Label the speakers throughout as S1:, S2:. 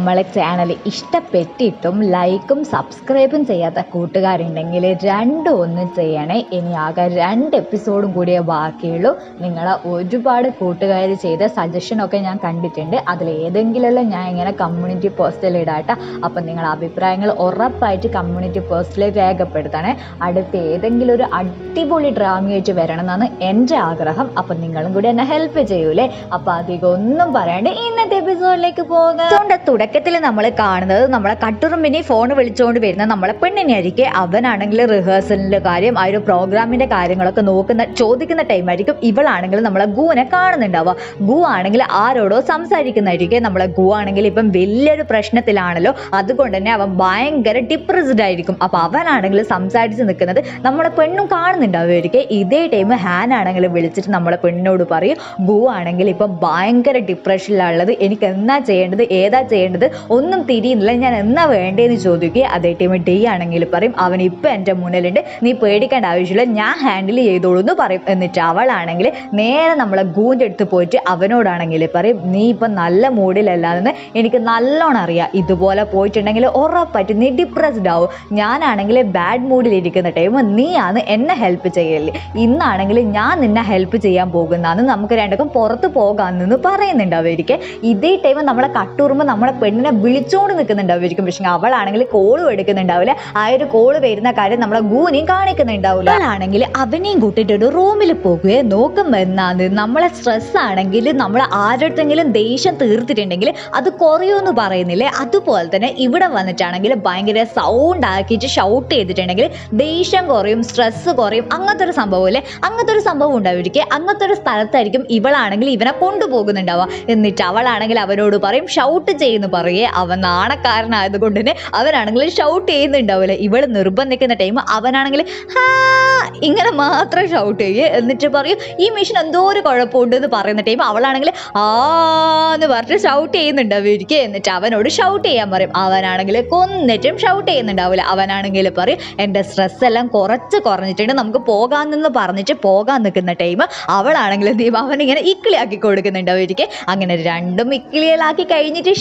S1: നമ്മളെ ചാനൽ ഇഷ്ടപ്പെട്ടിട്ടും ലൈക്കും സബ്സ്ക്രൈബും ചെയ്യാത്ത കൂട്ടുകാരുണ്ടെങ്കിൽ രണ്ടും ഒന്നും ചെയ്യണേ. ഇനി ആകെ രണ്ട് എപ്പിസോഡും കൂടിയേ ബാക്കിയുള്ളൂ. നിങ്ങളെ ഒരുപാട് കൂട്ടുകാർ ചെയ്ത സജഷനൊക്കെ ഞാൻ കണ്ടിട്ടുണ്ട്. അതിൽ ഏതെങ്കിലുമല്ല ഞാൻ ഇങ്ങനെ കമ്മ്യൂണിറ്റി പോസ്റ്റിൽ ഇടാട്ട അപ്പം നിങ്ങളുടെ അഭിപ്രായങ്ങൾ ഉറപ്പായിട്ട് കമ്മ്യൂണിറ്റി പോസ്റ്റിൽ രേഖപ്പെടുത്തണേ. അടുത്ത ഏതെങ്കിലും ഒരു അടിപൊളി ഡ്രാമയായിട്ട് വരണം എന്നാണ് എന്റെ ആഗ്രഹം. അപ്പം നിങ്ങളും കൂടി എന്നെ ഹെൽപ്പ് ചെയ്യൂലേ. അപ്പം അധികം ഒന്നും പറയാണ്ട് ഇന്നത്തെ എപ്പിസോഡിലേക്ക് പോകാം. അതുകൊണ്ട് തുടക്കത്തിൽ നമ്മൾ കാണുന്നത് നമ്മളെ കട്ടുറുമ്പിനെ ഫോൺ വിളിച്ചുകൊണ്ട് വരുന്ന നമ്മളെ പെണ്ണിനെ ആയിരിക്കും. അവനാണെങ്കിൽ റിഹേഴ്സലിന്റെ കാര്യം ആ ഒരു പ്രോഗ്രാമിന്റെ കാര്യങ്ങളൊക്കെ നോക്കുന്ന ചോദിക്കുന്ന ടൈമായിരിക്കും ഇവളാണെങ്കിൽ നമ്മളെ ഗുവിനെ കാണുന്നുണ്ടാവുക. ഗു ആണെങ്കിൽ ആരോടോ സംസാരിക്കുന്നതായിരിക്കും. നമ്മളെ ഗു ആണെങ്കിൽ ഇപ്പം വലിയൊരു പ്രശ്നത്തിലാണല്ലോ. അതുകൊണ്ട് തന്നെ അവൻ ഭയങ്കര ഡിപ്രസ്ഡ് ആയിരിക്കും. അപ്പോൾ അവനാണെങ്കിൽ സംസാരിച്ച് നിൽക്കുന്നത് നമ്മളെ പെണ്ണും കാണുന്നുണ്ടാവുമായിരിക്കും. ഇതേ ടൈം ഹാൻ ആണെങ്കിൽ വിളിച്ചിട്ട് നമ്മളെ പെണ്ണിനോട് പറയും ഗു ആണെങ്കിൽ ഇപ്പം ഭയങ്കര ഡിപ്രഷനിലാണുള്ളത് എനിക്ക് എന്നാ ചെയ്യേണ്ടത്? ഏതാ ചെയ്യേണ്ടത്? ഒന്നും തിരിയുന്നില്ല. ഞാൻ എന്നാ വേണ്ടതെന്ന് ചോദിക്കുക അതേ ടൈം ഡേ ആണെങ്കിൽ പറയും അവൻ ഇപ്പം എന്റെ മുന്നിലുണ്ട്. നീ പേടിക്കേണ്ട ആവശ്യമില്ല. ഞാൻ ഹാൻഡിൽ ചെയ്തോളൂ എന്ന് പറയും. എന്നിട്ട് അവളാണെങ്കിൽ നേരെ നമ്മളെ ഗൂന്റെ അടുത്ത് പോയിട്ട് അവനോടാണെങ്കിൽ പറയും നീ ഇപ്പം നല്ല മൂഡിലല്ലാതെന്ന് എനിക്ക് നല്ലോണം അറിയാം. ഇതുപോലെ പോയിട്ടുണ്ടെങ്കിൽ ഉറപ്പായിട്ട് നീ ഡിപ്രസ്ഡ് ആവും. ഞാനാണെങ്കിൽ ബാഡ് മൂഡിലിരിക്കുന്ന ടൈം നീയാണ് എന്നെ ഹെൽപ്പ് ചെയ്യൽ. ഇന്നാണെങ്കിൽ ഞാൻ നിന്നെ ഹെൽപ്പ് ചെയ്യാൻ പോകുന്നതാണ് നമുക്ക് രണ്ടക്കും പുറത്ത് പോകാമെന്ന് പറയുന്നുണ്ട് അവർക്ക് ഇതേ ടൈം നമ്മളെ കട്ടുറുമ്പോൾ നമ്മളെ പെണ്ണിനെ വിളിച്ചുകൊണ്ട് നിൽക്കുന്നുണ്ടാവുമായിരിക്കും പക്ഷേ അവളാണെങ്കിൽ കോളും എടുക്കുന്നുണ്ടാവില്ല. ആ ഒരു കോൾ വരുന്ന കാര്യം നമ്മളെ ഗൂനെയും കാണിക്കുന്നുണ്ടാവില്ല. അവളാണെങ്കിൽ അവനെയും കൂട്ടിട്ട് ഒരു റൂമിൽ പോകുകയെ നോക്കുമ്പോൾ എന്നാന്ന് നമ്മളെ സ്ട്രെസ് ആണെങ്കിൽ നമ്മൾ ആരുടെങ്കിലും ദേഷ്യം തീർത്തിട്ടുണ്ടെങ്കിൽ അത് കുറയുമെന്ന് പറയുന്നില്ലേ? അതുപോലെ തന്നെ ഇവിടെ വന്നിട്ടാണെങ്കിൽ ഭയങ്കര സൗണ്ട് ആക്കിയിട്ട് ഷൗട്ട് ചെയ്തിട്ടുണ്ടെങ്കിൽ ദേഷ്യം കുറയും സ്ട്രെസ് കുറയും. അങ്ങനത്തെ ഒരു സംഭവം അല്ലേ? അങ്ങനത്തെ ഒരു സംഭവം ഉണ്ടാവുമായിരിക്കും. അങ്ങനത്തെ ഒരു സ്ഥലത്തായിരിക്കും ഇവളാണെങ്കിൽ ഇവനെ കൊണ്ടുപോകുന്നുണ്ടാവുക. എന്നിട്ട് അവളാണെങ്കിൽ അവനോട് പറയും ഷൗട്ട് ചെയ്യുന്നു പറയേ അവൻ നാണക്കാരനായത് കൊണ്ട് തന്നെ അവനാണെങ്കിൽ ഷൗട്ട് ചെയ്യുന്നുണ്ടാവില്ല ഇവൾ നിർബന്ധിക്കുന്ന ടൈം അവനാണെങ്കിൽ ഹാ ഇങ്ങനെ മാത്രം ഷൗട്ട് ചെയ്യേ. എന്നിട്ട് പറയും ഈ മെഷീൻ എന്തോ ഒരു കുഴപ്പമുണ്ട് എന്ന് പറയുന്ന ടൈം അവളാണെങ്കിൽ ആ എന്ന് പറഞ്ഞിട്ട് ഷൗട്ട് ചെയ്യുന്നുണ്ടാവുമായിരിക്കും. എന്നിട്ട് അവനോട് ഷൗട്ട് ചെയ്യാൻ പറയും. അവനാണെങ്കിൽ കൊന്നിട്ടും ഷൗട്ട് ചെയ്യുന്നുണ്ടാവില്ല. അവനാണെങ്കിൽ പറയും എന്റെ സ്ട്രെസ് എല്ലാം കുറച്ച് കുറഞ്ഞിട്ടുണ്ട്. നമുക്ക് പോകാമെന്ന് പറഞ്ഞിട്ട് പോകാൻ നിൽക്കുന്ന ടൈം അവളാണെങ്കിൽ ചെയ്യും അവനിങ്ങനെ ഇക്കിളിയാക്കി കൊടുക്കുന്നുണ്ടാവുമായിരിക്കും. അങ്ങനെ രണ്ടും ഇക്കിളിയലാക്കി കഴിഞ്ഞിട്ട്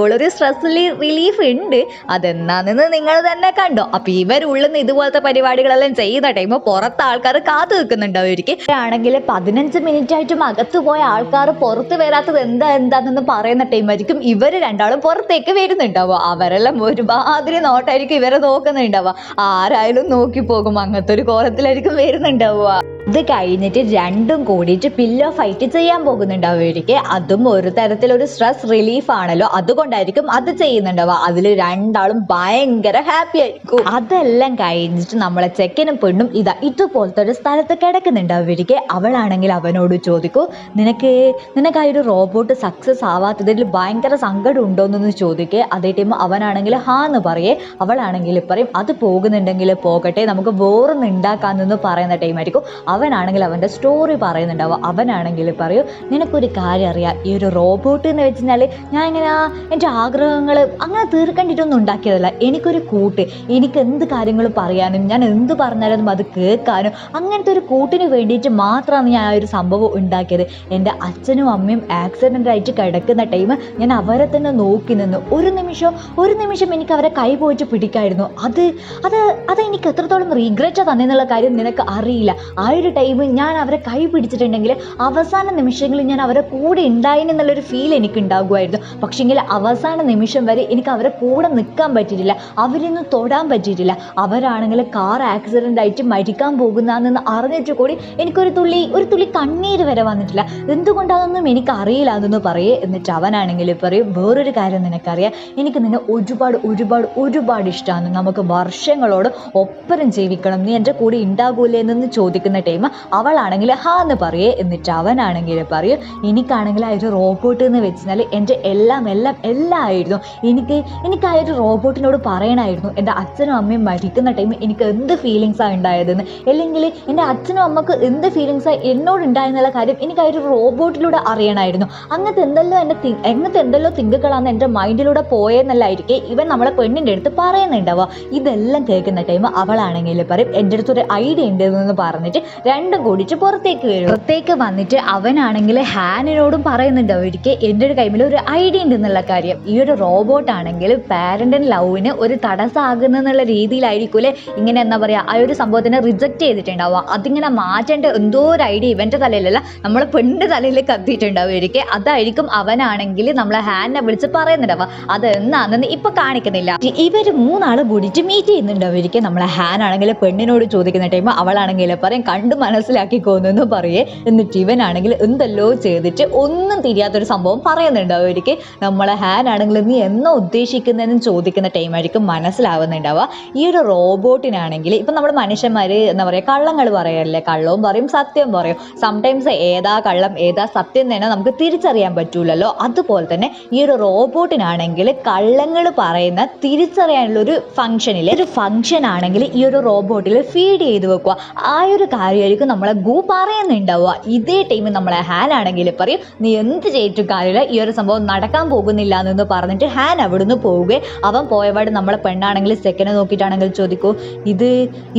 S1: ശരിക്കുള്ളൊരു സ്ട്രെസ് റിലീഫ് ഉണ്ട്. അതെന്നാണെന്ന് നിങ്ങൾ തന്നെ കണ്ടോ. അപ്പോൾ ഇവരുള്ളിൽ ഇതുപോലത്തെ പരിപാടികളെല്ലാം ചെയ്യുന്ന ടൈം പുറത്ത് ആൾക്കാർ കാത്തു നിൽക്കുന്നുണ്ടാവുമായിരിക്കും ആണെങ്കിൽ പതിനഞ്ച് മിനിറ്റ് ആയിട്ടും അകത്ത് പോയ ആൾക്കാർ പുറത്ത് വരാത്തത് എന്താ എന്താണെന്ന് പറയുന്ന ടൈമായിരിക്കും ഇവർ രണ്ടാളും പുറത്തേക്ക് വരുന്നുണ്ടാവുക. അവരെല്ലാം ഒരുമാതിരി നോട്ടായിരിക്കും ഇവരെ നോക്കുന്നുണ്ടാവുക. ആരായാലും നോക്കി പോകും. അങ്ങനത്തെ ഒരു കോലത്തിലായിരിക്കും വരുന്നുണ്ടാവുക. ഇത് കഴിഞ്ഞിട്ട് രണ്ടും കൂടിയിട്ട് പില്ലോ ഫൈറ്റ് ചെയ്യാൻ പോകുന്നുണ്ടാവുമായിരിക്കും അതും ഒരു തരത്തിലൊരു സ്ട്രെസ് റിലീഫ് ആണല്ലോ. അതുകൊണ്ടായിരിക്കും അത് ചെയ്യുന്നുണ്ടാവുക. അതിൽ രണ്ടാളും ഭയങ്കര ഹാപ്പി ആയിരിക്കും. അതെല്ലാം കഴിഞ്ഞിട്ട് നമ്മളെ ചെക്കനും പെണ്ണും ഇതാ ഇതുപോലത്തെ ഒരു സ്ഥലത്ത് കിടക്കുന്നുണ്ടാവുമായിരിക്കും അവളാണെങ്കിൽ അവനോട് ചോദിക്കൂ നിനക്ക് നിനക്ക് ആ ഒരു റോബോട്ട് സക്സസ് ആവാത്തതിൽ ഭയങ്കര സങ്കടം ഉണ്ടോന്നൊന്ന് ചോദിക്കുക അതേ ടൈം അവനാണെങ്കിൽ ഹാ എന്ന് പറയേ. അവളാണെങ്കിൽ പറയും അത് പോകുന്നുണ്ടെങ്കിൽ പോകട്ടെ. നമുക്ക് വേറൊന്നും പറയുന്ന ടൈമായിരിക്കും അവനാണെങ്കിൽ അവന്റെ സ്റ്റോറി പറയുന്നുണ്ടാവുക. അവനാണെങ്കിൽ പറയൂ നിനക്കൊരു കാര്യം അറിയാം. ഈ ഒരു റോബോട്ട് എന്ന് വെച്ചാൽ ഞാൻ ഇങ്ങനെ എന്റെ ആഗ്രഹങ്ങൾ അങ്ങനെ തീർക്കേണ്ടിയിട്ടൊന്നും ഉണ്ടാക്കിയതല്ല. എനിക്കൊരു കൂട്ട്. എനിക്ക് എന്ത് കാര്യങ്ങളും പറയാനും ഞാൻ എന്ത് പറഞ്ഞാലും അത് കേൾക്കാനും അങ്ങനത്തെ ഒരു കൂട്ടിന് വേണ്ടിയിട്ട് മാത്രമാണ് ഞാൻ ആ ഒരു സംഭവം ഉണ്ടാക്കിയത്. എന്റെ അച്ഛനും അമ്മയും ആക്സിഡന്റ് ആയിട്ട് കിടക്കുന്ന ടൈം ഞാൻ അവരെ തന്നെ നോക്കി നിന്നു. ഒരു നിമിഷം ഒരു നിമിഷം എനിക്ക് അവരെ കൈ പോയിട്ട് പിടിക്കായിരുന്നു. അത് അത് അത് എനിക്ക് എത്രത്തോളം റീഗ്രറ്റ് തന്നെന്നുള്ള കാര്യം നിനക്ക് അറിയില്ല. ആ ഒരു ടൈം ഞാൻ അവരെ കൈ പിടിച്ചിട്ടുണ്ടെങ്കിൽ അവസാന നിമിഷങ്ങളിൽ ഞാൻ അവരെ കൂടെ ഉണ്ടായിന് എന്നുള്ളൊരു ഫീൽ എനിക്ക് ഉണ്ടാകുമായിരുന്നു പക്ഷേങ്കിൽ അവസാന നിമിഷം വരെ എനിക്ക് അവരെ കൂടെ നിൽക്കാൻ പറ്റിയിട്ടില്ല. അവരൊന്നും തൊടാൻ പറ്റിയിട്ടില്ല. അവരാണെങ്കിൽ കാർ ആക്സിഡന്റ് ആയിട്ട് മരിക്കാൻ പോകുന്നതെന്ന് അറിഞ്ഞിട്ട് കൂടി എനിക്കൊരു തുള്ളി ഒരു തുള്ളി കണ്ണീര് വരെ വന്നിട്ടില്ല. എന്തുകൊണ്ടാണെന്നും എനിക്ക് അറിയില്ല അതൊന്ന് പറയേ. എന്നിട്ട് അവനാണെങ്കിൽ പറയും വേറൊരു കാര്യം നിനക്കറിയാം. എനിക്ക് നിന്നെ ഒരുപാട് ഒരുപാട് ഒരുപാട് ഇഷ്ടമാണ് നമുക്ക് വർഷങ്ങളോട് ഒപ്പരം ജീവിക്കണം. നീ എന്റെ കൂടെ ഉണ്ടാകൂലേ എന്നൊന്ന് ചോദിക്കുന്ന ടൈം അവളാണെങ്കിൽ ഹാ എന്ന് പറയേ എന്നിട്ട് അവനാണെങ്കിൽ പറയും. എനിക്കാണെങ്കിൽ ആ ഒരു റോബോട്ട് എന്ന് വെച്ചാൽ എന്റെ എല്ലാം എല്ലാം എല്ലാം ആയിരുന്നു. എനിക്ക് എനിക്ക് ആ ഒരു റോബോട്ടിനോട് പറയണമായിരുന്നു എന്റെ അച്ഛനും അമ്മയും മരിക്കുന്ന ടൈം എനിക്ക് എന്ത് ഫീലിങ്സാണ് ഉണ്ടായതെന്ന്. അല്ലെങ്കിൽ എന്റെ അച്ഛനും അമ്മയ്ക്ക് എന്ത് ഫീലിങ്സാണ് എന്നോട് ഉണ്ടായെന്നുള്ള കാര്യം എനിക്ക് ആ ഒരു റോബോട്ടിലൂടെ അറിയണമായിരുന്നു അങ്ങനത്തെ എന്തെല്ലോ എന്റെ എങ്ങനത്തെ എന്തെല്ലോ തിങ്കുകളാണ് എന്റെ മൈൻഡിലൂടെ പോയെന്നല്ലായിരിക്കും ഇവൻ നമ്മളെ പെണ്ണിന്റെ അടുത്ത് പറയുന്നുണ്ടാവുക. ഇതെല്ലാം കേൾക്കുന്ന ടൈം അവളാണെങ്കിൽ പറയും എന്റെ അടുത്തൊരു ഐഡിയ ഉണ്ട് എന്ന് പറഞ്ഞിട്ട് രണ്ടും കൂടിയിട്ട് പുറത്തേക്ക് വരും. പുറത്തേക്ക് വന്നിട്ട് അവനാണെങ്കിൽ ഹാനിനോടും പറയുന്നുണ്ട്. അവർക്ക് എന്റെ ഒരു കൈമിൽ ഒരു ഐഡിയ ഉണ്ട് എന്നുള്ള കാര്യം. ഈ ഒരു റോബോട്ട് ആണെങ്കിൽ പാരന്റ് ലവിന് ഒരു തടസ്സമാകുന്ന എന്നുള്ള രീതിയിലായിരിക്കൂലേ ഇങ്ങനെ എന്താ പറയുക ആ ഒരു സംഭവത്തിനെ റിജക്റ്റ് ചെയ്തിട്ടുണ്ടാവുക. അതിങ്ങനെ മാറ്റേണ്ട എന്തോ ഒരു ഐഡിയ ഇവന്റെ തലയിലല്ല നമ്മളെ പെണ്ണിന്റെ തലയിൽ കത്തിയിട്ടുണ്ടാവും ഇവർക്ക് അതായിരിക്കും അവനാണെങ്കിൽ നമ്മളെ ഹാനിനെ വിളിച്ച് പറയുന്നുണ്ടാവുക. അത് എന്നാണെന്ന് ഇപ്പൊ കാണിക്കുന്നില്ല. ഇവർ മൂന്നാൾ കൂടിയിട്ട് മീറ്റ് ചെയ്യുന്നുണ്ടാവും അവർക്ക് നമ്മളെ ഹാൻ ആണെങ്കിൽ പെണ്ണിനോട് ചോദിക്കുന്ന ടൈം അവളാണെങ്കിൽ പറയും കണ്ട് മനസ്സിലാക്കിക്കോന്നു പറയേ. എന്നിട്ട് ഇവനാണെങ്കിൽ എന്തെല്ലോ ചെയ്തിട്ട് ഒന്നും തിരിയാത്തൊരു സംഭവം പറയുന്നുണ്ട്. അവർക്ക് നമ്മളെ ഹാൻ ആണെങ്കിൽ നീ എന്നോ ഉദ്ദേശിക്കുന്നതെന്ന് ചോദിക്കുന്ന ടൈം ആയിരിക്കും മനസ്സിലാവുന്നുണ്ടാവുക. ഈ ഒരു റോബോട്ടിനാണെങ്കിൽ ഇപ്പം നമ്മൾ മനുഷ്യന്മാർ എന്താ പറയുക കള്ളങ്ങൾ പറയല്ലേ? കള്ളവും പറയും സത്യവും പറയും. സംടൈംസ് ഏതാ കള്ളം ഏതാ സത്യം തന്നെ നമുക്ക് തിരിച്ചറിയാൻ പറ്റൂലല്ലോ. അതുപോലെ തന്നെ ഈ ഒരു റോബോട്ടിനാണെങ്കിൽ കള്ളങ്ങൾ പറയുന്ന തിരിച്ചറിയാനുള്ള ഒരു ഫംഗ്ഷനിൽ ഒരു ഫംഗ്ഷൻ ആണെങ്കിൽ ഈ ഒരു റോബോട്ടിൽ ഫീഡ് ചെയ്ത് വെക്കുക. ആ ഒരു കാര്യമായിരിക്കും നമ്മളെ ഗു പറയുന്നുണ്ടാവുക. ഇതേ ടൈം നമ്മളെ ഹാൻ ആണെങ്കിൽ പറയും നീ എന്ത് ചെയ്തിട്ട് കാര്യമില്ല ഈ ഒരു സംഭവം നടക്കാൻ പോകുന്നില്ല എന്ന് പറഞ്ഞിട്ട് ഹാൻ അവിടുന്ന് പോവുക. അവൻ പോയപാട് നമ്മളെ പെണ്ണാണെങ്കിൽ സെക്കൻഡ് നോക്കിയിട്ടാണെങ്കിൽ ചോദിക്കൂ ഇത്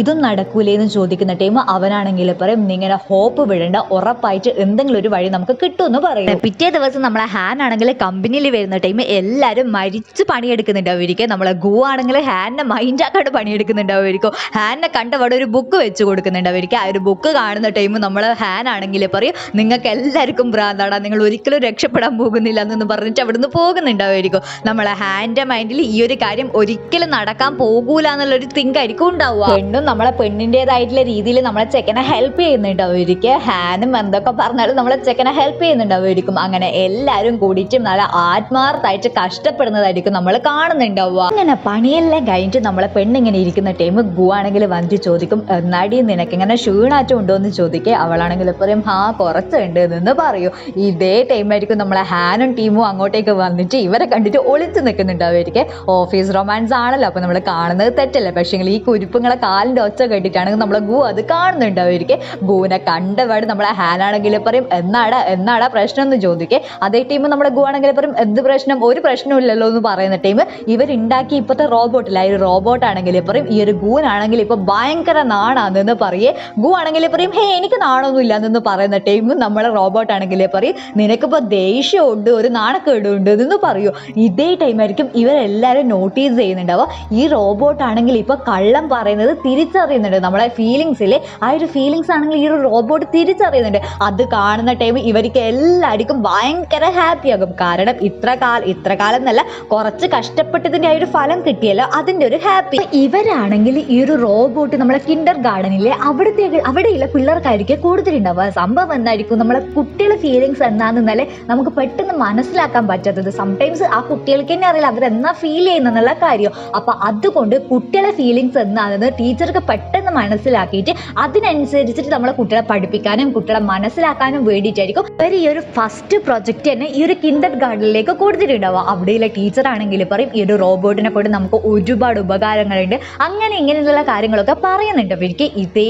S1: ഇതും നടക്കൂലേന്ന് ചോദിക്കുന്ന ടൈം അവനാണെങ്കിൽ പറയും നിങ്ങനെ ഹോപ്പ് വിടേണ്ട ഉറപ്പായിട്ട് എന്തെങ്കിലും ഒരു വഴി നമുക്ക് കിട്ടുമെന്ന് പറയും. പിറ്റേ ദിവസം നമ്മളെ ഹാൻ ആണെങ്കിൽ കമ്പനിയിൽ വരുന്ന ടൈം എല്ലാവരും മരിച്ച് പണിയെടുക്കുന്നുണ്ടാവുമായിരിക്കും. നമ്മളെ ഗു ആണെങ്കിൽ ഹാനിനെ മൈൻഡാക്കാണ്ട് പണിയെടുക്കുന്നുണ്ടാവുമായിരിക്കും. ഹാനിനെ കണ്ടപാടെ ഒരു ബുക്ക് വെച്ച് കൊടുക്കുന്നുണ്ടാവുമായിരിക്കും. ആ ഒരു ബുക്ക് കാണുന്ന ടൈം നമ്മൾ ഹാൻ ആണെങ്കിൽ പറയും നിങ്ങൾക്ക് എല്ലാവർക്കും ഭ്രാന്താടാ നിങ്ങൾ ഒരിക്കലും രക്ഷപ്പെടാൻ പോകുന്നില്ല എന്നൊന്ന് പറഞ്ഞിട്ട് അവിടുന്ന് പോകുന്നുണ്ടാവുമായിരിക്കും. നമ്മളെ ഹാന്റെ മൈൻഡിൽ ഈ ഒരു കാര്യം ഒരിക്കലും നടക്കാൻ പോകൂല എന്നുള്ളൊരു തിങ്ക് ആയിരിക്കും ഉണ്ടാവുക. പെണ്ണും നമ്മളെ പെണ്ണിന്റെതായിട്ടുള്ള രീതിയിൽ നമ്മളെ ചെക്കനെ ഹെൽപ്പ് ചെയ്യുന്നുണ്ടാവുമായിരിക്കും. ഹാനും എന്തൊക്കെ പറഞ്ഞാലും നമ്മളെ ചെക്കനെ ഹെൽപ്പ് ചെയ്യുന്നുണ്ടാവുമായിരിക്കും. അങ്ങനെ എല്ലാവരും കൂടിയിട്ട് നല്ല ആത്മാർത്ഥമായിട്ട് കഷ്ടപ്പെടുന്നതായിരിക്കും നമ്മൾ കാണുന്നുണ്ടാവുക. അങ്ങനെ പണിയെല്ലാം കഴിഞ്ഞിട്ട് നമ്മളെ പെണ്ണിങ്ങനെ ഇരിക്കുന്ന ടൈം ഗു ആണെങ്കിൽ വന്നിട്ട് ചോദിക്കും എന്നാടി നിനക്ക് ഇങ്ങനെ ക്ഷീണാറ്റം ഉണ്ടോ എന്ന് ചോദിക്കേ. അവളാണെങ്കിൽ പറയും ഹാ കുറച്ചുണ്ട് എന്ന് പറയൂ. ഇതേ ടൈമായിരിക്കും നമ്മളെ ഹാനും ടീമും അങ്ങോട്ടേക്ക് വന്നിട്ട് ഇവരെ കണ്ടിട്ട് ഒളിച്ചു നിൽക്കുന്നുണ്ടാവുമായിരിക്കും. ഓഫീസ് റൊമാൻസ് ആണല്ലോ അപ്പോൾ നമ്മൾ കാണുന്നത് തെറ്റല്ല? പക്ഷേ ഈ കുരിപ്പുങ്ങളെ കാലിന്റെ ഒച്ച കേട്ടിട്ടാണെങ്കിൽ നമ്മളെ ഗു അത് കാണുന്നുണ്ടാവുമായിരിക്കും. ഗുവിനെ കണ്ടപാട് നമ്മളെ ഹാനാണെങ്കിൽ പറയും എന്നാടാ എന്നാടാ പ്രശ്നം എന്ന് ചോദിക്കേ. അതേ ടീം നമ്മുടെ ഗു ആണെങ്കിൽ പറയും എന്ത് പ്രശ്നം? ഒരു പ്രശ്നമില്ലല്ലോ എന്ന് പറയുന്ന ടീം ഇവരുണ്ടാക്കി ഇപ്പോഴത്തെ റോബോട്ടില്ല ഈ റോബോട്ടാണെങ്കിൽ പറയും ഈ ഒരു ഗൂനാണെങ്കിൽ ഇപ്പോൾ ഭയങ്കര നാണാന്ന് പറയേ. ഗു ആണെങ്കിൽ പറയും ഹേ എനിക്ക് നാണൊന്നും ഇല്ലാന്ന് പറയുന്ന ടൈം നമ്മളെ റോബോട്ട് ആണെങ്കിൽ പറയും നിനക്കിപ്പോ ദേഷ്യമുണ്ട് ഒരു നാണക്കേടുണ്ട് എന്ന് പറയൂ. ഇതേ ടൈമായിരിക്കും ഇവരെല്ലാവരും നോട്ടീസ് ചെയ്യുന്നുണ്ടാവുക. ഈ റോബോട്ട് ആണെങ്കിൽ ഇപ്പൊ കള്ളം പറയുന്നത് തിരിച്ചറിയുന്നുണ്ട്. നമ്മളെ ഫീലിങ്സിലെ ആ ഒരു ഫീലിങ്സ് ആണെങ്കിൽ ഈ ഒരു റോബോട്ട് തിരിച്ചറിയുന്നുണ്ട്. അത് കാണുന്ന ടൈം ഇവർക്ക് എല്ലാവർക്കും ഭയങ്കര ഹാപ്പി ആകും. കാരണം ഇത്ര കാലം ഇത്ര കാലം എന്നല്ല കുറച്ച് കഷ്ടപ്പെട്ടതിന്റെ ആ ഒരു ഫലം കിട്ടിയല്ലോ അതിന്റെ ഒരു ഹാപ്പി ഇവരാണെങ്കിൽ ഈ ഒരു റോബോട്ട് നമ്മളെ കിൻഡർ ഗാർഡനിലെ അവിടുത്തെ അവിടെയുള്ള പിള്ളേർക്കായിരിക്കും കൂടുതലുണ്ടാവുക. സംഭവം എന്തായിരിക്കും? നമ്മളെ കുട്ടികളെ ഫീലിങ്സ് എന്താണെന്നല്ലേ നമുക്ക് പെട്ടെന്ന് മനസ്സിലാക്കാൻ പറ്റാത്തത്. സംടൈംസ് ആ കുട്ടികൾക്ക് തന്നെ അറിയില്ല. അവരെന്നാ ഫീൽ ചെയ്യുന്നെന്നുള്ള കാര്യം. അപ്പൊ അതുകൊണ്ട് കുട്ടികളെ ഫീലിങ്സ് എന്താണെന്ന് ടീച്ചർക്ക് പെട്ടെന്ന് മനസ്സിലാക്കിയിട്ട് അതിനനുസരിച്ചിട്ട് നമ്മളെ കുട്ടികളെ പഠിപ്പിക്കാനും കുട്ടികളെ മനസ്സിലാക്കാനും വേണ്ടിയിട്ടായിരിക്കും അവർ ഈ ഒരു ഫസ്റ്റ് പ്രൊജക്റ്റ് തന്നെ ഈ ഒരു കിൻഡർ ഗാർഡനിലേക്ക് കൊടുത്തിട്ടുണ്ടാവുക. അവിടെയുള്ള ടീച്ചർ ആണെങ്കിൽ പറയും ഈ ഒരു റോബോട്ടിനെ കൊണ്ട് നമുക്ക് ഒരുപാട് ഉപകാരങ്ങളുണ്ട്. അങ്ങനെ ഇങ്ങനെയുള്ള കാര്യങ്ങളൊക്കെ പറയുന്നുണ്ട്. അവർക്ക് ഇതേ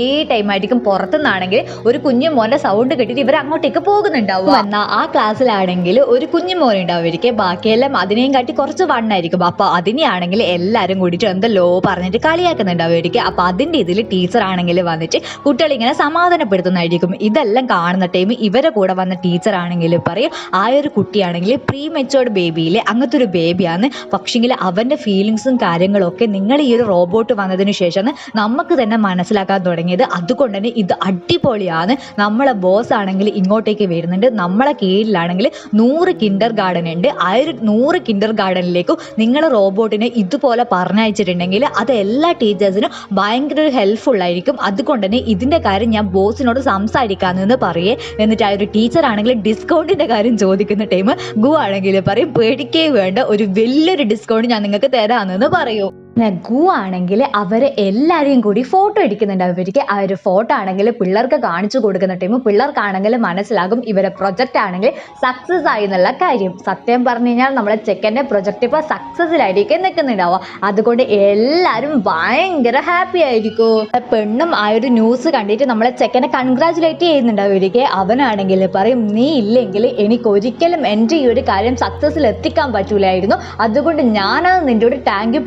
S1: ടൈമായിരിക്കും പുറത്തുനിന്നാണെങ്കിൽ ഒരു കുഞ്ഞു മോന്റെ സൗണ്ട് കേട്ടിട്ട് ഇവർ അങ്ങോട്ടേക്ക് പോകുന്നുണ്ടാവും എന്നാൽ ആ ക്ലാസ്സിലാണെങ്കിൽ ഒരു കുഞ്ഞു മോൻ ഉണ്ടാവുമായിരിക്കും ബാക്കിയെല്ലാം അതിനെയും കാട്ടി കുറച്ച് വണ്ണായിരിക്കും. അപ്പോൾ അതിനെയാണെങ്കിൽ എല്ലാവരും കൂടിയിട്ട് എന്തല്ലോ പറഞ്ഞിട്ട് കളിയാക്കുന്നുണ്ടാവുമായിരിക്കും അപ്പോൾ അതിന്റെ ഇതിൽ ടീച്ചർ ആണെങ്കിൽ വന്നിട്ട് കുട്ടികൾ ഇങ്ങനെ സമാധാനപ്പെടുത്തുന്നതായിരിക്കും. ഇതെല്ലാം കാണുന്ന ടൈം ഇവരെ കൂടെ വന്ന ടീച്ചർ ആണെങ്കിൽ പറയും ആ ഒരു കുട്ടിയാണെങ്കിൽ പ്രീ മെച്ചോർഡ് ബേബിയിൽ അങ്ങനത്തെ ഒരു ബേബിയാണ് പക്ഷെങ്കിൽ അവന്റെ ഫീലിങ്സും കാര്യങ്ങളും ഒക്കെ നിങ്ങൾ ഈ ഒരു റോബോട്ട് വന്നതിന് ശേഷമാണ് നമുക്ക് തന്നെ മനസ്സിലാക്കാൻ തുടങ്ങിയത്. അതുകൊണ്ട് തന്നെ ഇത് അടിപൊളിയാണ്. നമ്മളെ ബോസ് ആണെങ്കിൽ ഇങ്ങോട്ടേക്ക് വരുന്നുണ്ട്. നമ്മളെ കീഴിലാണെങ്കിൽ നൂറ് കിൻഡർ ഗാർഡൻ ഉണ്ട്. ആ ഒരു നൂറ് കിൻഡർ ഗാർഡനിലേക്കും നിങ്ങൾ റോബോട്ടിനെ ഇതുപോലെ പറഞ്ഞയച്ചിട്ടുണ്ടെങ്കിൽ അത് എല്ലാ ടീച്ചേഴ്സിനും ഭയങ്കര ഒരു ഹെൽപ്ഫുൾ ആയിരിക്കും. അതുകൊണ്ട് തന്നെ ഇതിന്റെ കാര്യം ഞാൻ ബോസിനോട് സംസാരിക്കാമെന്ന് പറയേ. എന്നിട്ട് ആ ഒരു ടീച്ചർ ആണെങ്കിൽ ഡിസ്കൗണ്ടിന്റെ കാര്യം ചോദിക്കുന്ന ടൈം ഗു ആണെങ്കിൽ പറയും പേടിക്കേ വേണ്ട. ഒരു വലിയൊരു ഡിസ്കൗണ്ട് ഞാൻ നിങ്ങൾക്ക് തരാമെന്ന് പറയൂ. ഗു ആണെങ്കിൽ അവരെ എല്ലാവരെയും കൂടി ഫോട്ടോ എടുക്കുന്നുണ്ട്. അവർക്ക് ആ ഒരു ഫോട്ടോ ആണെങ്കിൽ പിള്ളേർക്ക് കാണിച്ചു കൊടുക്കുന്ന ടൈം പിള്ളേർക്കാണെങ്കിൽ മനസ്സിലാകും ഇവരെ പ്രൊജക്റ്റ് ആണെങ്കിൽ സക്സസ് ആയി എന്നുള്ള കാര്യം. സത്യം പറഞ്ഞു കഴിഞ്ഞാൽ നമ്മളെ ചെക്കന്റെ പ്രൊജക്റ്റ് ഇപ്പോൾ സക്സസ്സിലായിരിക്കും നിൽക്കുന്നുണ്ടാവുക അതുകൊണ്ട് എല്ലാവരും ഭയങ്കര ഹാപ്പി ആയിരിക്കും. പെണ്ണും ആ ഒരു ന്യൂസ് കണ്ടിട്ട് നമ്മളെ ചെക്കനെ കൺഗ്രാചുലേറ്റ് ചെയ്യുന്നുണ്ട്. അവർക്ക് അവനാണെങ്കിൽ പറയും നീ ഇല്ലെങ്കിൽ എനിക്ക് ഒരിക്കലും എന്റെ ഈ ഒരു കാര്യം സക്സസ്സിൽ എത്തിക്കാൻ പറ്റൂലായിരുന്നു. അതുകൊണ്ട് ഞാനത് നിന്റെ ഒരു താങ്ക് യു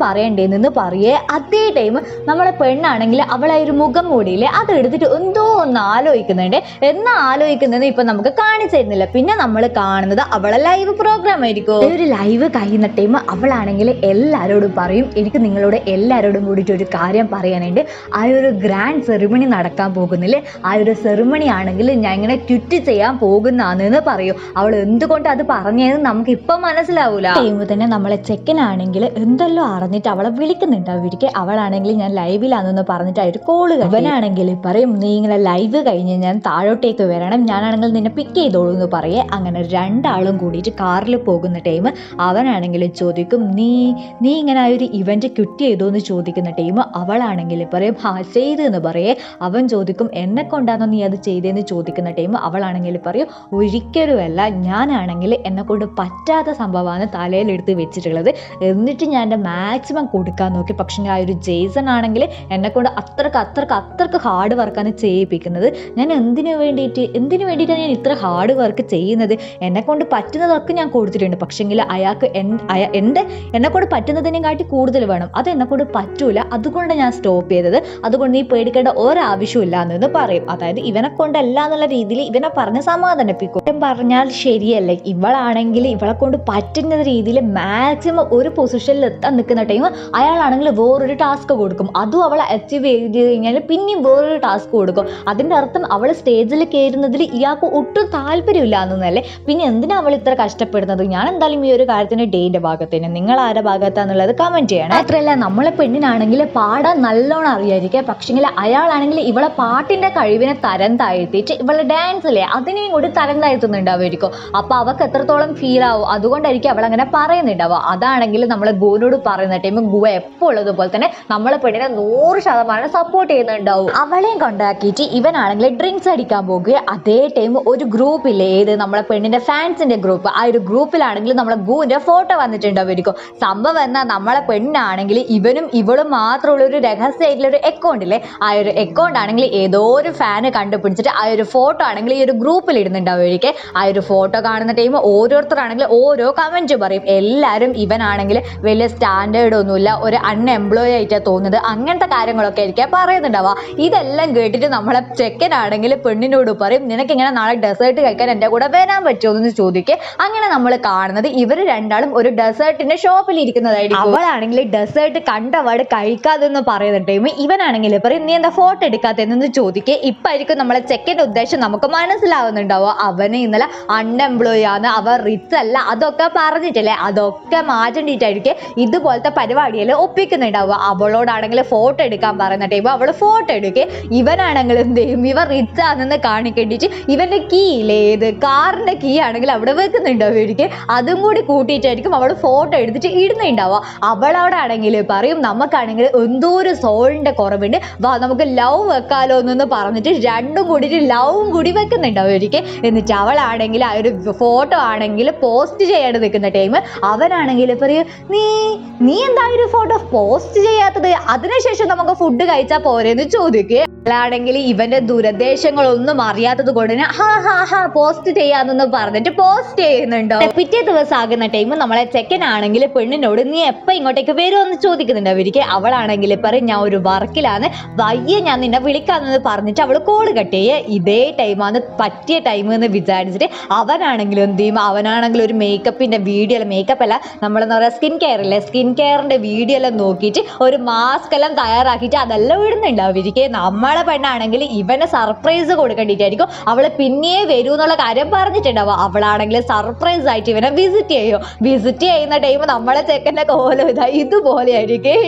S1: എന്ന് പറയേ അതേ ടൈം നമ്മളെ പെണ്ണാണെങ്കിൽ അവളെ ഒരു മുഖം മൂടിയില്ലേ അത് എടുത്തിട്ട് എന്തോ ഒന്ന് ആലോചിക്കുന്നുണ്ട്. എന്നാ ആലോചിക്കുന്നത് ഇപ്പൊ നമുക്ക് കാണിച്ചു തരുന്നില്ല. പിന്നെ നമ്മൾ കാണുന്നത് അവളെ ലൈവ് പ്രോഗ്രാം ആയിരിക്കും. ഒരു ലൈവ് കഴിയുന്ന ടൈം അവളാണെങ്കിൽ എല്ലാവരോടും പറയും. എനിക്ക് നിങ്ങളോട് എല്ലാവരോടും കൂടിയിട്ട് ഒരു കാര്യം പറയാനുണ്ട്. ആ ഒരു ഗ്രാൻഡ് സെറിമണി നടക്കാൻ പോകുന്നില്ലേ? ആ ഒരു സെറിമണി ആണെങ്കിൽ ഞാൻ ഇങ്ങനെ ട്വിറ്റ് ചെയ്യാൻ പോകുന്നാന്ന് പറയും. അവൾ എന്തുകൊണ്ട് അത് പറഞ്ഞതെന്ന് നമുക്ക് ഇപ്പം മനസ്സിലാവൂല. ടൈം തന്നെ നമ്മളെ ചെക്കനാണെങ്കിൽ എന്തെല്ലാം അറിഞ്ഞിട്ട് അവളെ വിളിക്കുന്നുണ്ട് അവളാണെങ്കിൽ ഞാൻ ലൈവിലാണെന്ന് പറഞ്ഞിട്ട് ഒരു കോൾ അവനാണെങ്കിൽ പറയും നീ ഇങ്ങനെ ലൈവ് കഴിഞ്ഞ് ഞാൻ താഴോട്ടേക്ക് വരണം. ഞാനാണെങ്കിൽ നിന്നെ പിക്ക് ചെയ്തോളൂ എന്ന് പറയേ. അങ്ങനെ രണ്ടാളും കൂടിയിട്ട് കാറിൽ പോകുന്ന ടൈം അവനാണെങ്കിൽ ചോദിക്കും നീ നീ ഇങ്ങനെ ആ ഒരു ഇവന്റ് ക്വിറ്റ് ചെയ്തോ എന്ന് ചോദിക്കുന്ന ടൈം അവളാണെങ്കിൽ പറയും ഹാ ചെയ്ത് എന്ന് പറയേ. അവൻ ചോദിക്കും എന്നെ കൊണ്ടാണോ നീ അത് ചെയ്തതെന്ന് ചോദിക്കുന്ന ടൈം അവളാണെങ്കിൽ പറയും ഒരിക്കലുമല്ല ഞാനാണെങ്കിൽ എന്നെ കൊണ്ട് പറ്റാത്ത സംഭവമാണ് തലയിലെടുത്ത് വെച്ചിട്ടുള്ളത്. എന്നിട്ട് ഞാൻ എന്റെ മാക്സിമം കൊടുക്കാൻ നോക്കി. പക്ഷേ ആ ഒരു ജേസൺ ആണെങ്കിൽ എന്നെക്കൊണ്ട് അത്രയ്ക്ക് അത്രയ്ക്ക് അത്രയ്ക്ക് ഹാർഡ് വർക്കാണ് ചെയ്യിപ്പിക്കുന്നത്. ഞാൻ എന്തിനു വേണ്ടിയിട്ട് എന്തിനു വേണ്ടിയിട്ടാണ് ഞാൻ ഇത്ര ഹാർഡ് വർക്ക് ചെയ്യുന്നത്? എന്നെക്കൊണ്ട് പറ്റുന്നതൊക്കെ ഞാൻ കൊടുത്തിട്ടുണ്ട്. പക്ഷെങ്കിൽ അയാൾക്ക് എൻ- അയാ എന്റെ എന്നെ കൊണ്ട് പറ്റുന്നതിനെ കാട്ടി കൂടുതൽ വേണം. അത് എന്നെക്കൊണ്ട് പറ്റൂല. അതുകൊണ്ട് ഞാൻ സ്റ്റോപ്പ് ചെയ്തത്. അതുകൊണ്ട് നീ പേടിക്കേണ്ട ഒരാവശ്യമില്ല എന്ന് പറയും. അതായത് ഇവനെ കൊണ്ടല്ല എന്നുള്ള രീതിയിൽ ഇവനെ പറഞ്ഞ് സമാധാനിപ്പിക്കും. പറഞ്ഞാൽ ശരിയല്ലേ? ഇവളാണെങ്കിൽ ഇവളെ കൊണ്ട് പറ്റുന്ന രീതിയിൽ മാക്സിമം ഒരു പൊസിഷനിൽ എത്താൻ നിൽക്കുന്ന ടൈം അയാളാണെങ്കിൽ വേറൊരു ടാസ്ക് കൊടുക്കും. അതും അവൾ അച്ചീവ് ചെയ്ത് കഴിഞ്ഞാൽ പിന്നെയും വേറൊരു ടാസ്ക് കൊടുക്കും. അതിന്റെ അർത്ഥം അവൾ സ്റ്റേജിൽ കയറുന്നതിൽ ഇയാൾക്ക് ഒട്ടും താല്പര്യമില്ല എന്നല്ലേ പിന്നെ എന്തിനാ അവൾ ഇത്ര കഷ്ടപ്പെടുന്നത്? ഞാൻ എന്തായാലും ഈ ഒരു കാര്യത്തിന് ഡേയുടെ ഭാഗത്തേന്. നിങ്ങൾ ആരുടെ ഭാഗത്താന്നുള്ളത് കമന്റ് ചെയ്യണം. മാത്രമല്ല നമ്മളെ പെണ്ണിനാണെങ്കിൽ പാടാൻ നല്ലോണം അറിയായിരിക്കും. പക്ഷേങ്കിൽ അയാളാണെങ്കിൽ ഇവളെ പാട്ടിന്റെ കഴിവിനെ തരം താഴ്ത്തിയിട്ട് ഇവളെ ഡാൻസ് അല്ലേ അതിനെയും കൂടി തരം താഴ്ത്തുന്നുണ്ടാവുമായിരിക്കും. അപ്പോൾ അവൾക്ക് എത്രത്തോളം ഫീൽ ആവും? അതുകൊണ്ടായിരിക്കും അവളങ്ങനെ പറയുന്നുണ്ടാവുക. അതാണെങ്കിൽ നമ്മൾ ഗുവിനോട് പറയുന്ന ടൈം ഗു എപ്പോൾ ഉള്ളതുപോലെ തന്നെ നമ്മളെ പെണ്ണിനെ നൂറ് ശതമാനം സപ്പോർട്ട് ചെയ്യുന്നുണ്ടാവും. അവളെയും കൊണ്ടാക്കിയിട്ട് ഇവനാണെങ്കിൽ ഡ്രിങ്ക്സ് അടിക്കാൻ പോകുക. അതേ ടൈം ഒരു ഗ്രൂപ്പില്ലേ ഏത് നമ്മളെ പെണ്ണിന്റെ ഫാൻസിന്റെ ഗ്രൂപ്പ് ആ ഒരു ഗ്രൂപ്പിലാണെങ്കിൽ നമ്മളെ ഗുവിന്റെ ഫോട്ടോ വന്നിട്ടുണ്ടാവുമായിരിക്കും. സംഭവം എന്നാൽ നമ്മളെ പെണ്ണാണെങ്കിൽ ഇവനും ഇവളും മാത്രമുള്ള ഒരു രഹസ്യമായിട്ടുള്ള ഒരു അക്കൗണ്ട് ഇല്ലേ? ആ ഒരു അക്കൗണ്ട് ആണെങ്കിൽ ഏതോ ഒരു ഫാന് കണ്ടുപിടിച്ചിട്ട് ആ ഒരു ഫോട്ടോ ആണെങ്കിൽ ഈ ഒരു ഗ്രൂപ്പിൽ ഇടുന്നുണ്ടാവുമായിരിക്കും. ആ ഒരു ഫോട്ടോ കാണുന്ന ടൈം ഓരോരുത്തരാണെങ്കിൽ ഓരോ കമന്റ് പറയും. എല്ലാവരും ഇവനാണെങ്കിൽ വലിയ സ്റ്റാൻഡേർഡ് ഒന്നുമില്ല. ഒരു അൺഎംപ്ലോയി ആയിട്ടാണ് തോന്നുന്നത്. അങ്ങനത്തെ കാര്യങ്ങളൊക്കെ ആയിരിക്കാം. പറയുന്നുണ്ടാവുക ഇതെല്ലാം കേട്ടിട്ട് നമ്മളെ ചെക്കനാണെങ്കിൽ പെണ്ണിനോട് പറയും നിനക്ക് ഇങ്ങനെ നാളെ ഡെസേർട്ട് കഴിക്കാൻ എന്റെ കൂടെ വരാൻ പറ്റുമോ എന്ന് ചോദിക്കുക അങ്ങനെ നമ്മൾ കാണുന്നത് ഇവർ രണ്ടാളും ഒരു ഡെസേർട്ടിന്റെ ഷോപ്പിൽ ഇരിക്കുന്നതായിരിക്കും. അവളാണെങ്കിൽ ഡെസേർട്ട് കണ്ടപാട് കഴിക്കാതെന്ന് പറയുന്നുണ്ട് ഇവനാണെങ്കിൽ പറയും നീ എന്താ ഫോട്ടോ എടുക്കാത്തതെന്ന് ചോദിക്കുക ഇപ്പായിരിക്കും നമ്മളെ ചെക്കന്റെ ഉദ്ദേശം നമുക്ക് മനസ്സിലാവുന്നുണ്ടാവുക. അവന് ഇന്നലെ അൺഎംപ്ലോയി ആണ് അവൻ റിച്ച് അല്ല അതൊക്കെ പറഞ്ഞിട്ടില്ലേ? അതൊക്കെ മാറ്റേണ്ടിട്ടായിരിക്കും ഇതുപോലത്തെ പരിപാടിയെല്ലാം ഒപ്പിക്കുന്നുണ്ടാവുക. അവളോടാണെങ്കിൽ ഫോട്ടോ എടുക്കാൻ പറയുന്ന ടൈം അവൾ ഫോട്ടോ എടുക്കുക ഇവനാണെങ്കിൽ എന്ത് ചെയ്യും? ഇവൻ റിച്ച് ആണെന്ന് കാണിക്കേണ്ടിട്ട് ഇവന്റെ കീ ഇല്ലേ? ഏത് കാറിന്റെ കീ ആണെങ്കിൽ അവിടെ വെക്കുന്നുണ്ടാവും എനിക്ക് അതും കൂടി കൂട്ടിയിട്ടായിരിക്കും അവൾ ഫോട്ടോ എടുത്തിട്ട് ഇടുന്നുണ്ടാവുക. അവളവിടെ ആണെങ്കിൽ പറയും നമുക്കാണെങ്കിൽ എന്തോ ഒരു സോളിന്റെ കുറവുണ്ട്. വാ നമുക്ക് ലവ് വെക്കാലോ എന്നൊന്ന് പറഞ്ഞിട്ട് രണ്ടും കൂടിയിട്ട് ലവും കൂടി വെക്കുന്നുണ്ടാവും എനിക്ക് എന്നിട്ട് അവളാണെങ്കിൽ ആ ഒരു ഫോട്ടോ ആണെങ്കിൽ പോസ്റ്റ് ചെയ്യാണ്ട് നിൽക്കുന്ന ടൈം അവനാണെങ്കിൽ പറയും നീ നീ എന്താ ഒരു ഫോട്ടോ പോസ്റ്റ് ചെയ്യാത്തത് അതിനുശേഷം നമുക്ക് ഫുഡ് കഴിച്ചാൽ പോരെന്ന് ചോദിക്കുക അയാളാണെങ്കിൽ ഇവന്റെ ദുരദേശങ്ങളൊന്നും അറിയാത്തത് കൊണ്ട് ഹാ ഹാ ഹാ പോസ്റ്റ് ചെയ്യാന്നൊന്ന് പറഞ്ഞിട്ട് പോസ്റ്റ് ചെയ്യുന്നുണ്ടോ? പിറ്റേ ദിവസം ആകുന്ന ടൈം നമ്മളെ ചെക്കൻ ആണെങ്കിൽ പെണ്ണിനോട് നീ എപ്പോ ഇങ്ങോട്ടേക്ക് വരുമെന്ന് ചോദിക്കുന്നുണ്ട് അവർക്ക് അവളാണെങ്കിൽ പറയും ഞാൻ ഒരു വർക്കിലാണ്. വയ്യ ഞാൻ നിന്നെ വിളിക്കാമെന്ന് പറഞ്ഞിട്ട് അവൾ കോൾ കട്ട് ചെയ്യേ. ഇതേ ടൈമാണ് പറ്റിയ ടൈം എന്ന് വിചാരിച്ചിട്ട് അവനാണെങ്കിലും എന്ത് ചെയ്യും? അവനാണെങ്കിൽ ഒരു മേക്കപ്പിന്റെ വീഡിയോ അല്ല മേക്കപ്പ് അല്ല. നമ്മളെന്താ പറയുക സ്കിൻ കെയർ അല്ലേ സ്കിൻ കെയറിന്റെ വീഡിയോ എല്ലാം നോക്കിയിട്ട് ഒരു മാസ്ക് എല്ലാം തയ്യാറാക്കിയിട്ട് അതെല്ലാം ഇടുന്നുണ്ട് അവർക്ക് നമ്മളെ പെണ്ണാണെങ്കിൽ ഇവനെ സർപ്രൈസ് കൊടുക്കേണ്ടിട്ടായിരിക്കും. അവൾ പിന്നെയേ വരൂ എന്നുള്ള കാര്യം പറഞ്ഞിട്ടുണ്ടാവും അവളാണെങ്കിൽ സർപ്രൈസ് ആയിട്ട് ഇവനെ വിസിറ്റ് ചെയ്യും. വിസിറ്റ് ചെയ്യുന്ന ടൈം നമ്മളെ ചെക്കന്റെ കോലം ഇതാ ഇതുപോലെ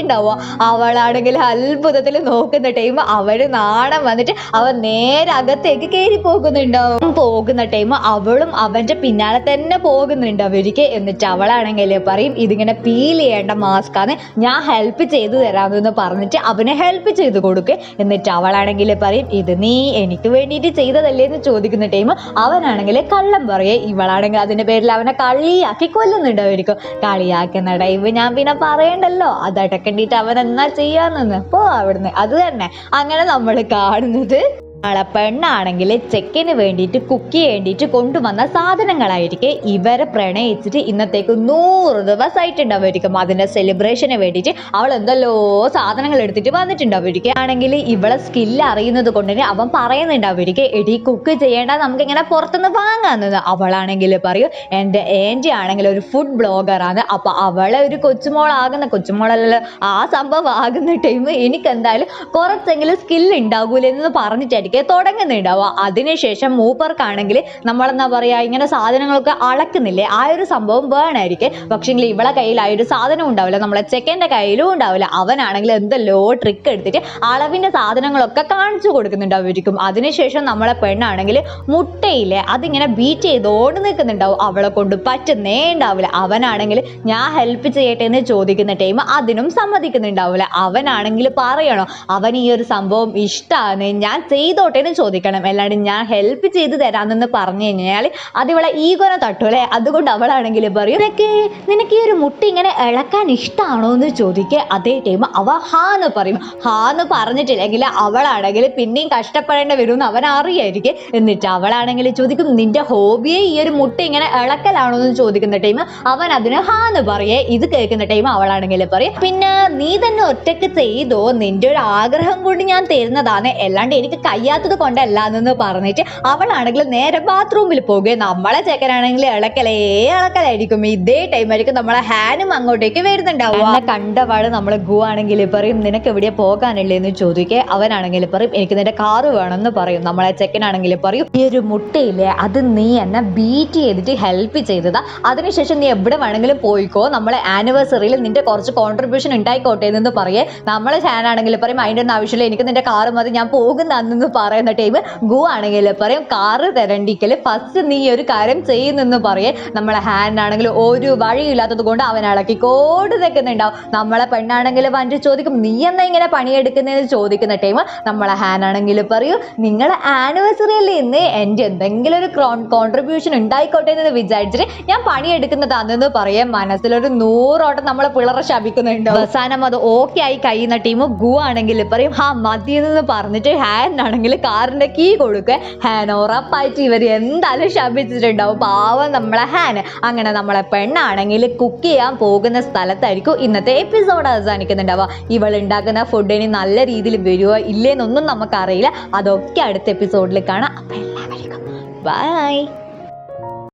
S1: ഉണ്ടാവുക. അവളാണെങ്കിൽ അത്ഭുതത്തിൽ നോക്കുന്ന ടൈം അവർ നാണം വന്നിട്ട് അവൻ നേരെ അകത്തേക്ക് കയറി പോകുന്നുണ്ടാവും. പോകുന്ന ടൈം അവളും അവന്റെ പിന്നാലെ തന്നെ പോകുന്നുണ്ട് അവർക്ക് എന്നിട്ട് അവളാണെങ്കിൽ പറയും ഇതിങ്ങനെ പീൽ ചെയ്യേണ്ട മാസ്ക് ആണ് ഞാൻ ഹെൽപ്പ് ചെയ്തു തരാമെന്ന് പറഞ്ഞിട്ട് അവനെ ഹെൽപ്പ് ചെയ്ത് കൊടുക്കുക എന്നിട്ട് അവളാണെങ്കിൽ പറയും ഇത് നീ എനിക്ക് വേണ്ടിയിട്ട് ചെയ്തതല്ലേ? എന്ന് ചോദിക്കുന്ന ടൈം അവനാണെങ്കിൽ കള്ളം പറയേ. ഇവളാണെങ്കിൽ അതിന്റെ പേരിൽ അവനെ കളിയാക്കി കൊല്ലുന്നുണ്ടായിരിക്കും. കളിയാക്കുന്ന ടൈം ഞാൻ പിന്നെ പറയണ്ടല്ലോ. അതടക്കണ്ടിട്ട് അവൻ എന്നാ ചെയ്യാന്നെന്ന്. പോ അവിടുന്ന്. അത് തന്നെ. അങ്ങനെ നമ്മൾ കാണുന്നത് നാളെ പെണ്ണാണെങ്കിൽ ചെക്കന് വേണ്ടിയിട്ട് കുക്ക് വേണ്ടിയിട്ട് കൊണ്ടുവന്ന സാധനങ്ങളായിരിക്കും ഇവരെ പ്രണയിച്ചിട്ട് ഇന്നത്തേക്ക് നൂറ് ദിവസമായിട്ടുണ്ടാവുമായിരിക്കും അതിന്റെ സെലിബ്രേഷന് വേണ്ടിയിട്ട് അവൾ എന്തല്ലോ സാധനങ്ങൾ എടുത്തിട്ട് വന്നിട്ടുണ്ടാവുമായിരിക്കും. ആണെങ്കിൽ ഇവളെ സ്കില്ല് അറിയുന്നത് കൊണ്ട് തന്നെ അവൻ പറയുന്നുണ്ടാവുമായിരിക്കും എടി കുക്ക് ചെയ്യേണ്ട നമുക്ക് ഇങ്ങനെ പുറത്തുനിന്ന് വാങ്ങാമെന്ന് അവളാണെങ്കിൽ പറയും എന്റെ ഏന്റെ ആണെങ്കിൽ ഒരു ഫുഡ് ബ്ലോഗറാണ് അപ്പോൾ അവളെ ഒരു കൊച്ചുമോളാകുന്ന കൊച്ചുമോളല്ലല്ലോ ആ സംഭവം ആകുന്ന ടൈം എനിക്ക് എന്തായാലും കുറച്ചെങ്കിലും സ്കില്ല് ഉണ്ടാകൂലെന്ന് പറഞ്ഞിട്ടായിരിക്കും തുടങ്ങുന്നുണ്ടാവുക അതിനുശേഷം മൂപ്പർക്കാണെങ്കിൽ നമ്മളെന്താ പറയുക ഇങ്ങനെ സാധനങ്ങളൊക്കെ അളക്കുന്നില്ലേ? ആ ഒരു സംഭവം വേണമായിരിക്കും പക്ഷേങ്കിൽ ഇവളെ കയ്യിൽ ആ ഒരു സാധനം ഉണ്ടാവില്ല. നമ്മളെ ചെക്കന്റെ കയ്യിലും ഉണ്ടാവില്ല. അവനാണെങ്കിൽ എന്തല്ലോ ട്രിക്ക് എടുത്തിട്ട് അളവിന്റെ സാധനങ്ങളൊക്കെ കാണിച്ചു കൊടുക്കുന്നുണ്ടാവുമായിരിക്കും അതിനുശേഷം നമ്മളെ പെണ്ണാണെങ്കിൽ മുട്ടയില്ലേ അതിങ്ങനെ ബീറ്റ് ചെയ്ത് ചെയ്തോണ്ട് നിൽക്കുന്നുണ്ടാവും. അവളെ കൊണ്ട് പറ്റുന്നേ ഉണ്ടാവില്ല. അവനാണെങ്കിൽ ഞാൻ ഹെൽപ്പ് ചെയ്യട്ടെ എന്ന് ചോദിക്കുന്ന ടൈം അതിനും സമ്മതിക്കുന്നുണ്ടാവില്ല. അവനാണെങ്കിൽ പറയണോ അവൻ ഈ ഒരു സംഭവം ഇഷ്ടമാണ് ഞാൻ ചെയ്തോട്ടെ എന്ന് ചോദിക്കണം. അല്ലാണ്ട് ഞാൻ ഹെൽപ്പ് ചെയ്ത് തരാമെന്ന് പറഞ്ഞു കഴിഞ്ഞാൽ അത് ഇവളെ ഈഗോനെ അല്ലേ? അതുകൊണ്ട് അവളാണെങ്കിൽ പറയും നിനക്ക് നിനക്ക് ഈ ഒരു മുട്ട ഇങ്ങനെ ഇളക്കാൻ ഇഷ്ടമാണോ എന്ന് ചോദിക്കുക അതേ ടൈം അവ ഹാന്ന് പറയും. ഹാ എന്ന് പറഞ്ഞിട്ടില്ലെങ്കിൽ അവളാണെങ്കിൽ പിന്നെയും കഷ്ടപ്പെടേണ്ടി വരും അവൻ അറിയായിരിക്കും. എന്നിട്ട് അവളാണെങ്കിൽ ചോദിക്കും നിന്റെ ഹോബിയെ ഈ ഒരു മുട്ട ഇങ്ങനെ ഇളക്കലാണോ എന്ന് ചോദിക്കുന്ന ടൈം അവൻ അതിന് ഹാ എന്ന് പറയേ. ഇത് കേൾക്കുന്ന ടൈം അവളാണെങ്കിൽ പറയും പിന്നെ നീ തന്നെ ഒറ്റയ്ക്ക് ചെയ്തോ? നിന്റെ ഒരു ആഗ്രഹം കൊണ്ട് ഞാൻ തരുന്നതാണ് അല്ലാണ്ട് എനിക്ക് കഴിയാത്തത് കൊണ്ടല്ല എന്ന് പറഞ്ഞിട്ട് അവളാണെങ്കിൽ നേരെ ബാത്റൂമിൽ പോകുകയും നമ്മളെ ചെക്കനാണെങ്കിൽ ഇളക്കലേ ഇളക്കലായിരിക്കും. ഇതേ ടൈം ആയിരിക്കും നമ്മളെ ഹാനും അങ്ങോട്ടേക്ക് വരുന്നുണ്ടാവും എന്നെ കണ്ടപാട് നമ്മൾ ഗു ആണെങ്കിൽ പറയും നിനക്ക് എവിടെ പോകാനില്ലേന്ന് ചോദിക്കേ അവനാണെങ്കിൽ പറയും എനിക്ക് നിന്റെ കാറ് വേണമെന്ന് പറയും. നമ്മളെ ചെക്കനാണെങ്കിൽ പറയും ഈ ഒരു മുട്ടയില്ലേ അത് നീ എന്നെ ബീറ്റ് ചെയ്തിട്ട് ഹെൽപ്പ് ചെയ്തതാ. അതിനുശേഷം നീ എവിടെ വേണമെങ്കിലും പോയിക്കോ. നമ്മളെ ആനിവേഴ്സറിയിൽ നിന്റെ കുറച്ച് കോൺട്രിബ്യൂഷൻ ഉണ്ടായിക്കോട്ടെ എന്ന് പറയേ. നമ്മളെ ഹാനാണെങ്കിൽ പറയും അതിന്റെ ഒന്നും ആവശ്യമില്ല. എനിക്ക് നിന്റെ കാറ് മതി. ഞാൻ പോകുന്നതെന്ന് പറയുന്ന ടൈം ഗു ആണെങ്കിൽ പറയും കാറ് തരണ്ടിക്കൽ ഫസ്റ്റ് നീ ഒരു കാര്യം ചെയ്യുന്നെന്ന് പറയേ. നമ്മളെ ഹാൻഡ് ആണെങ്കിൽ ഒരു വഴിയില്ലാത്തത് കൊണ്ട് അവൻ ഇളക്കിക്കോട് നിൽക്കുന്നുണ്ടാവും നമ്മളെ പെണ്ണാണെങ്കിൽ വണ്ടി ചോദിക്കും നീ എന്നാ ഇങ്ങനെ പണിയെടുക്കുന്നതെന്ന് ചോദിക്കുന്ന ടൈം നമ്മളെ ഹാൻ ആണെങ്കിൽ പറയും നിങ്ങളെ ആനിവേഴ്സറി അല്ലേ ഇന്ന്? എന്റെ എന്തെങ്കിലും ഒരു കോൺട്രിബ്യൂഷൻ ഉണ്ടായിക്കോട്ടെ എന്ന് വിചാരിച്ചിട്ട് ഞാൻ പണിയെടുക്കുന്നതാണെന്ന് പറയാൻ മനസ്സിലൊരു നൂറോട്ടം നമ്മളെ പിളറ ശപിക്കുന്നുണ്ട്. അവസാനം അത് ഓക്കെ ആയി കഴിയുന്ന ടീം ഗു ആണെങ്കിൽ പറയും ഹാ മതി എന്ന് പറഞ്ഞിട്ട് ഹാൻ ആണെങ്കിൽ കാറിന്റെ കീ കൊടുക്കുക ഹാൻ ഉറപ്പായിട്ട് ഇവർ എന്തായാലും ശപിച്ചിട്ടുണ്ടാവും. പാവം നമ്മളെ ഹാൻ അങ്ങനെ നമ്മളെ പെണ്ണാണെങ്കിൽ കുക്ക് ചെയ്യാൻ പോകുന്ന സ്ഥലത്തായിരിക്കും ഇന്നത്തെ എപ്പിസോഡ് അവസാനിക്കുന്നുണ്ടാവുക. ഇവൾ ഉണ്ടാക്കുന്ന ഫുഡിന് നല്ല രീതിയിൽ വരുമോ ഇല്ലേന്നൊന്നും നമുക്കറിയില്ല. അതൊക്കെ അടുത്ത എപ്പിസോഡിൽ കാണാം. അപ്പം എല്ലാവർക്കും ബൈ